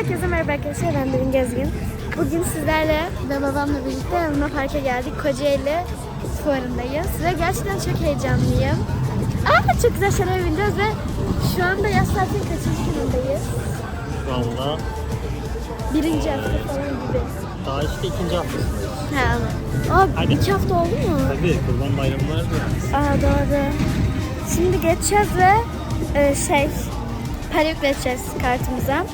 Herkese merhaba arkadaşlar ben Derin Gezgin. Bugün sizlerle ve babamla birlikte Luna Park'a geldik. Kocaeli fuarındayız ve gerçekten çok heyecanlıyım. Aa, çok güzel şeyler bineceğiz ve şu anda yaz tatilinin kaçıncı günündeyiz? Valla Birinci hafta falan gibi. daha işte ikinci haftasındayız. Ama. Aa, Hadi. iki hafta oldu mu? Tabii kurban bayramı var ya. Aa doğru. Şimdi geçeceğiz ve e, şey para yükleteceğiz kartımıza.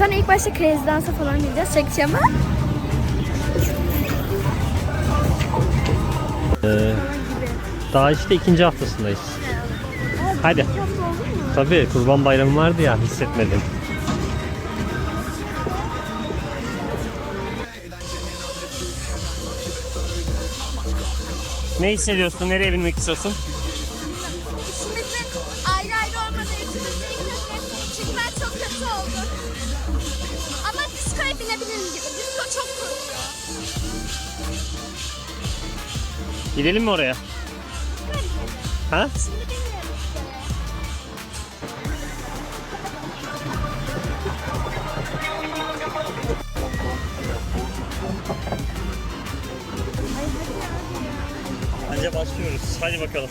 Sonra ilk başta Crazy Dance'a falan gideceğiz. Çekeceğim ama. Ee, daha işte ikinci haftasındayız. Hadi. Tabii kurban bayramı vardı ya hissetmedim. Ne hissediyorsun? Nereye binmek istiyorsun? Gibi. Çok kokuyor. Gidelim mi oraya? Ha? Şimdi bilmiyorum işte. Bence başlıyoruz. Hadi bakalım.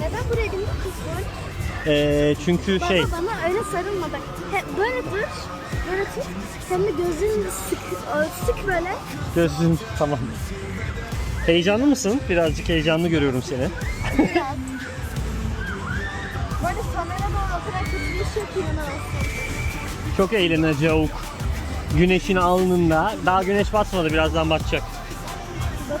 Neden buraya bindik? Ee, çünkü şey Baba bana öyle sarılma bak. He, böyle dur. Böyle tut. Sen de gözünü sık, sık böyle. gözün tamam. Heyecanlı mısın? Birazcık heyecanlı görüyorum seni. Biraz. Bu arada kamerada o kadar kötü bir şey ki inanamazsın. Çok eğlenecek. Güneşin alnında. Daha güneş batmadı. Birazdan batacak. Bak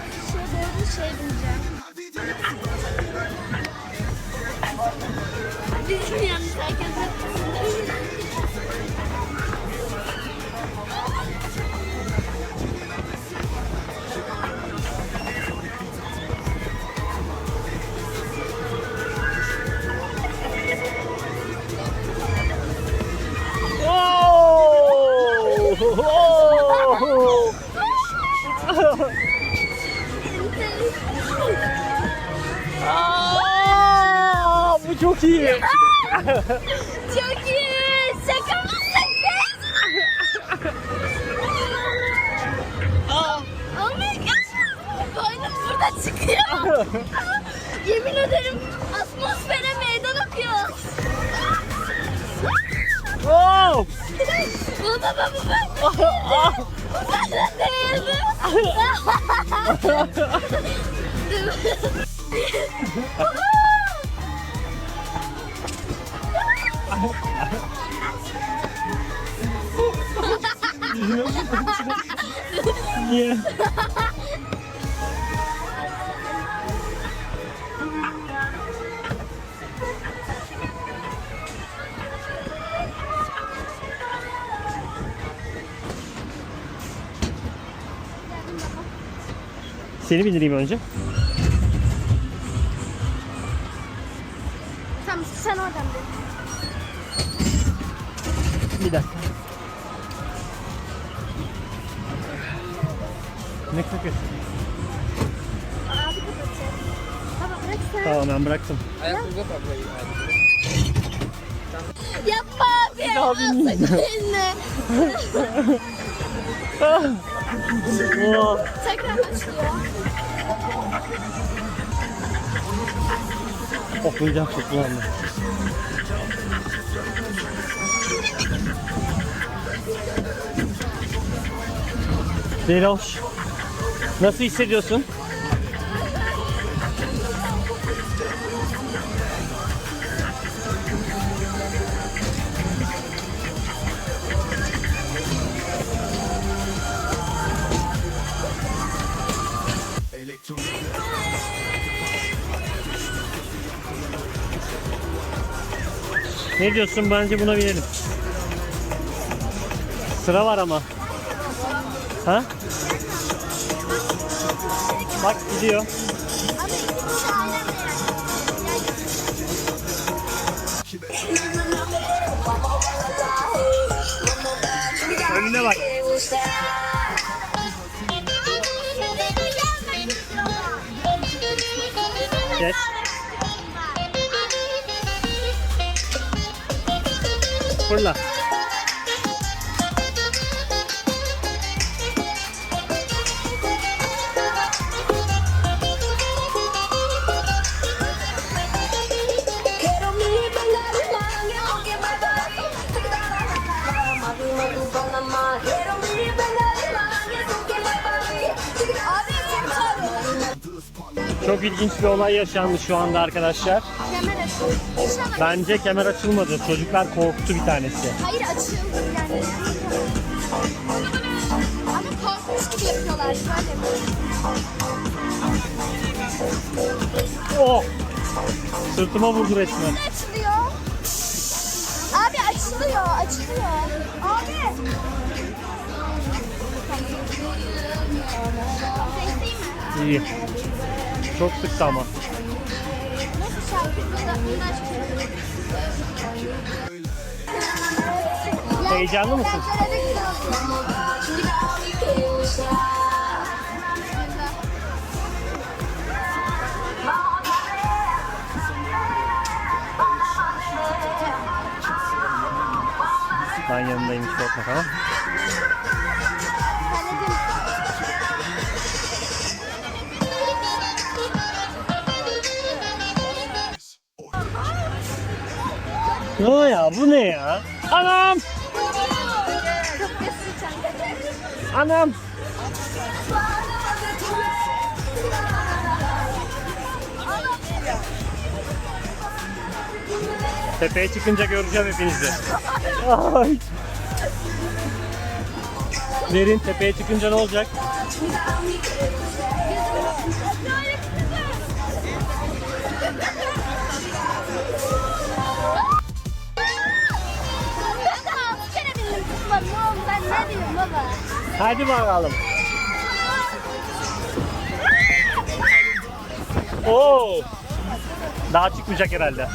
oh my god. Boynum burada çıkıyor. Yemin ederim atmosfere meydan okuyoruz. Oh! Bu da bu bu benden değildi. Niye? Seni bindireyim önce. Tamam ben bıraktım. Yapma abi. daha bilmiyorum. Eline. Oh. Tekrar başlıyor. Okuyacağım çok kullandım. Zeroş. Nasıl hissediyorsun? Ne diyorsun? Bence buna binelim. Sıra var ama. Ha? Bak gidiyor. Önüne bak. Geç. Fırla. Çok ilginç bir olay yaşandı şu anda arkadaşlar. Bence kemer açılmadı. Çocuklar korktu bir tanesi. Hayır açıldı yani. Ama korkmuş gibi yapıyorlar. Böyle mi? Oh! Sırtıma vurdu resmen. Açılıyor? Abi açılıyor, açılıyor. Abi. İyi. Çok sıktı ama. Nasıl şarkı? Bunu aç. Heyecanlı mısın? Ben yanındayım hiç korkma tamam. Ne ya bu ne ya? Anam! Anam! Tepeye çıkınca göreceğim hepinizi. Ay. Derin tepeye çıkınca ne olacak? Hadi bakalım. Oo. Daha çıkmayacak herhalde.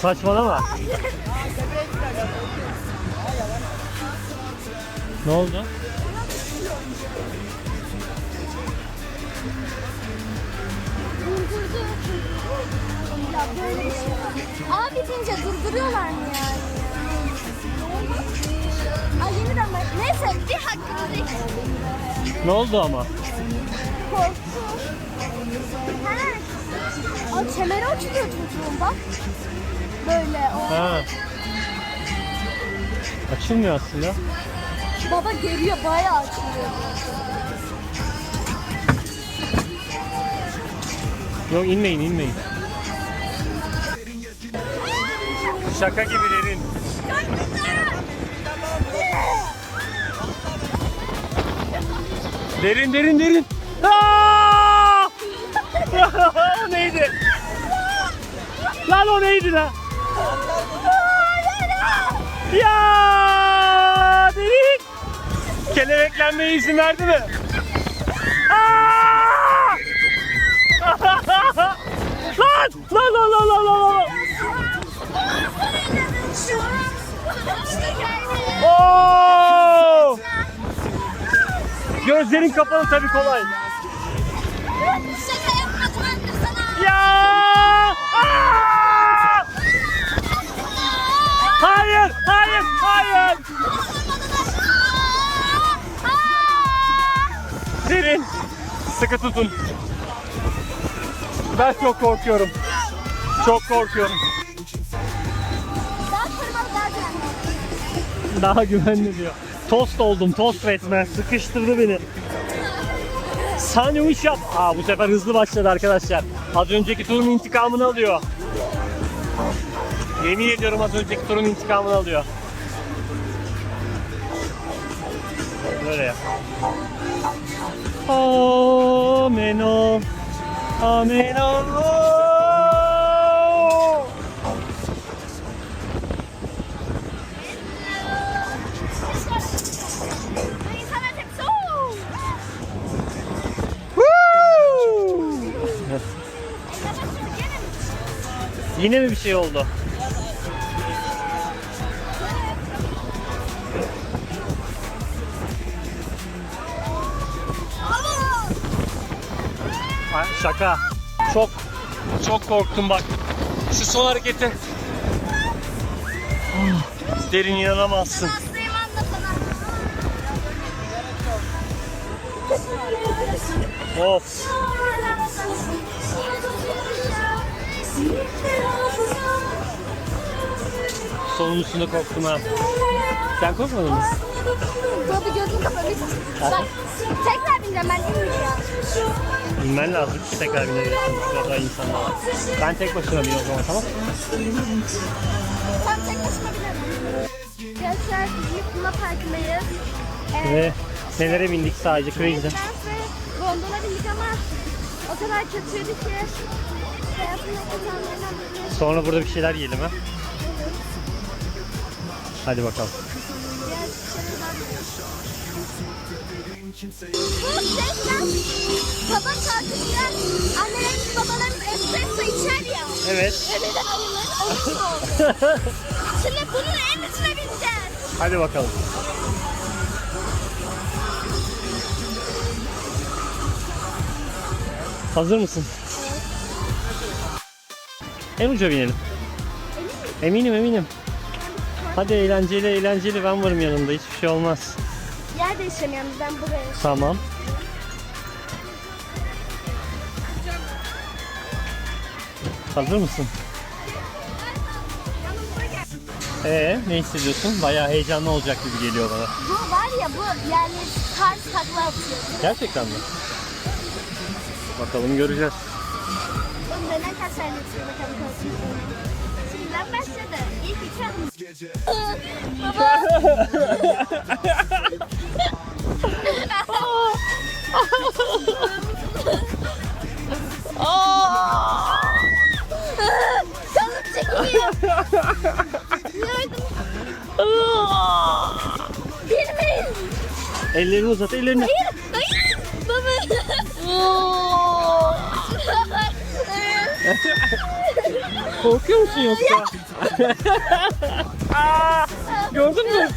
Saçmalama. Ne oldu? Ya böyle şey. Abi deyince durduruyorlar mı yani? Ay yeniden. Neyse bir hakkımızı içelim. Ne oldu ama? Korktu. He. Aa kemeri açılıyor çocuğun bak. Böyle o. Ha. Açılmıyor aslında. Baba geliyor bayağı açılıyor. Yok inmeyin inmeyin. Şaka gibi derin. Derin derin derin. Aa! o neydi? Lan o neydi lan? Ya derin. Kelebeklenmeye izin verdi mi? Lan! Lan lan lan lan lan lan! Gözlerin kapalı tabii kolay. Ya! Hayır, hayır, hayır. Derin. Sıkı tutun. Ben çok korkuyorum. Çok korkuyorum. Daha güvenli diyor. Tost oldum, tost resmen. Sıkıştırdı beni. Sandviç yap. Aa bu sefer hızlı başladı arkadaşlar. Az önceki turun intikamını alıyor. Yemin ediyorum az önceki turun intikamını alıyor. Böyle yap. Ameno. Ameno. İnsanlar Yine mi bir şey oldu? Ay, şaka. Çok çok korktum bak. Şu son hareketi. Derin inanamazsın. Hastayım Of. Sonuncusunda korktum ha. Sen korkmadın mı? Baba gözüm kapalı. Bak tekrar bineceğim ben inmeyeceğim. İnmen lazım. Tekrar binebilirsin. Şurada insanlar var. Ben tek başına bineyim o zaman tamam. Tam tek başıma binemem. Gençler büyük Luna Park'ındayız. Ee, Ve nelere bindik sadece Crazy'de. Ben ve gondola bindik ama o kadar kötüydü ki. Sonra burada bir şeyler yiyelim ha. Hadi bakalım. Şeyler baba tatilde annelerimiz babalarımız espresso içer ya. Evet. Öyle onun gibi oldu. Şimdi bunun en üstüne bineceğiz. Hadi bakalım. Hazır mısın? En uca binelim. Eminim eminim. Hadi eğlenceli eğlenceli ben varım yanında hiçbir şey olmaz. Yer değişeceğim yalnız ben buraya. Tamam. Hazır mısın? Ee, ne hissediyorsun? Bayağı heyecanlı olacak gibi geliyor bana. Bu var ya bu yani ters takla atıyor. Gerçekten mi? Bakalım göreceğiz. Oğlum neden kaç tane bakalım kalsın. Şimdiden başladı. İlk iki adım. Canım çekiliyor. Yardım. Girmeyin. Ellerini uzat, ellerini. Hayır. Hayır. Baba. Korkuyor musun yoksa? Aa, gördün mü?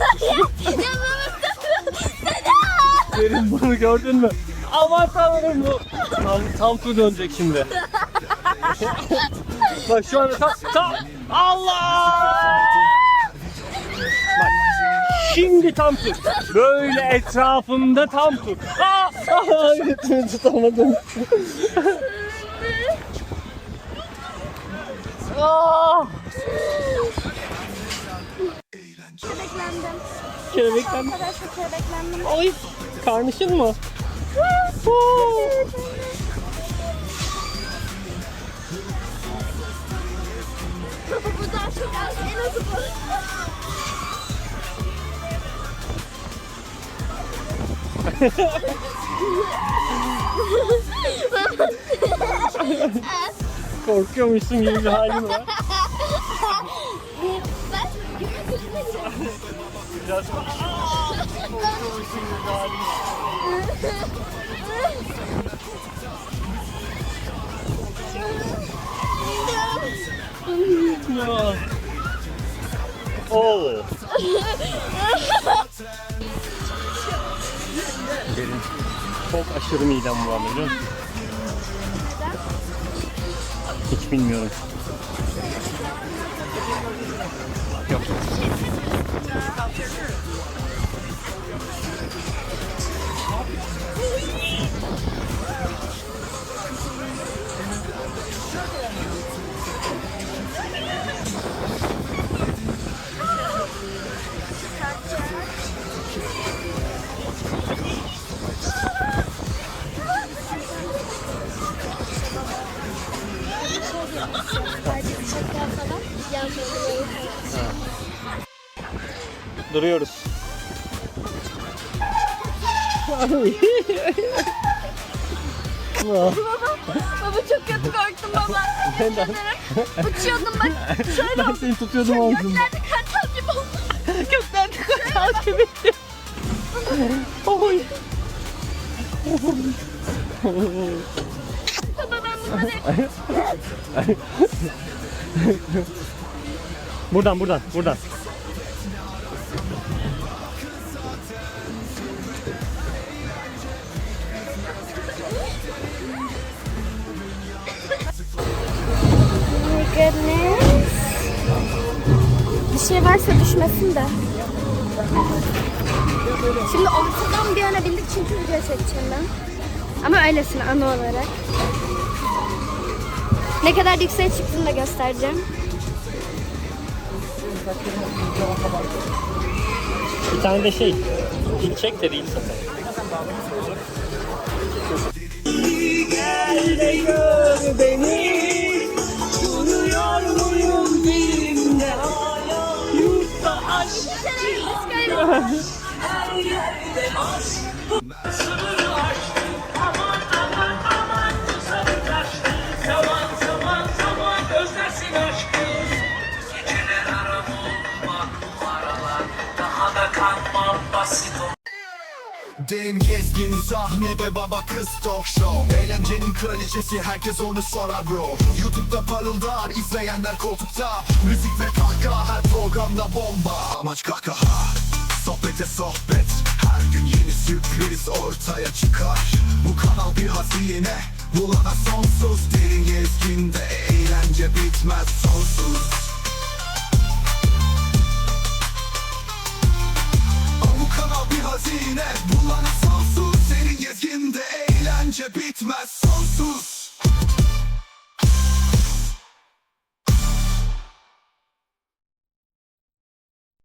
Derin bunu gördün mü? Aman tanrım bu. Tam, tam tur dönecek şimdi. Bak şu anda tam, tam. Allah! Bak şimdi tam tur. Böyle etrafında tam tur. Aa, aa, götümü tutamadım. Aa! Kelebeklendim. Kadar çok kelebeklendim. Oy! Karnışın mı? bu daha çok az. En azı bu. Korkuyormuşsun gibi bir halin var. Biraz. Ya. Oo. Derin. Çok aşırı midem bulandı biliyor musun? Hiç bilmiyorum. Yok. Sadece Duruyoruz. Baba çok kötü korktum baba. Neden? Uçuyordum bak. Şöyle Ben seni tutuyordum ağzımda. göklerde kartal gibi oldu. Göklerde kaçal gibiydi. Oy. Baba ben bunları Buradan buradan buradan. Bir şey varsa düşmesin de. Şimdi ortadan bir yana bindik çünkü video çekeceğim ben. Ama öylesine anı olarak. Ne kadar yükseğe çıktığını da göstereceğim. Bir tane de şey, çek de değil zaten. Gel de gör beni, duruyor muyum dilimde Dem gezgin sahnede baba kız talk show. Eğlencenin kraliçesi herkes onu sorar bro. Youtube'da parıldar izleyenler koltukta. Müzik ve kahkaha her programda bomba. Amaç kahkaha Sohbete sohbet. Her gün yeni sürpriz ortaya çıkar. Bu kanal bir hazine Bulana sonsuz. Derin gezginde eğlence bitmez sonsuz. Bu kanal bir hazine Bulana sonsuz. Senin gezginde eğlence bitmez sonsuz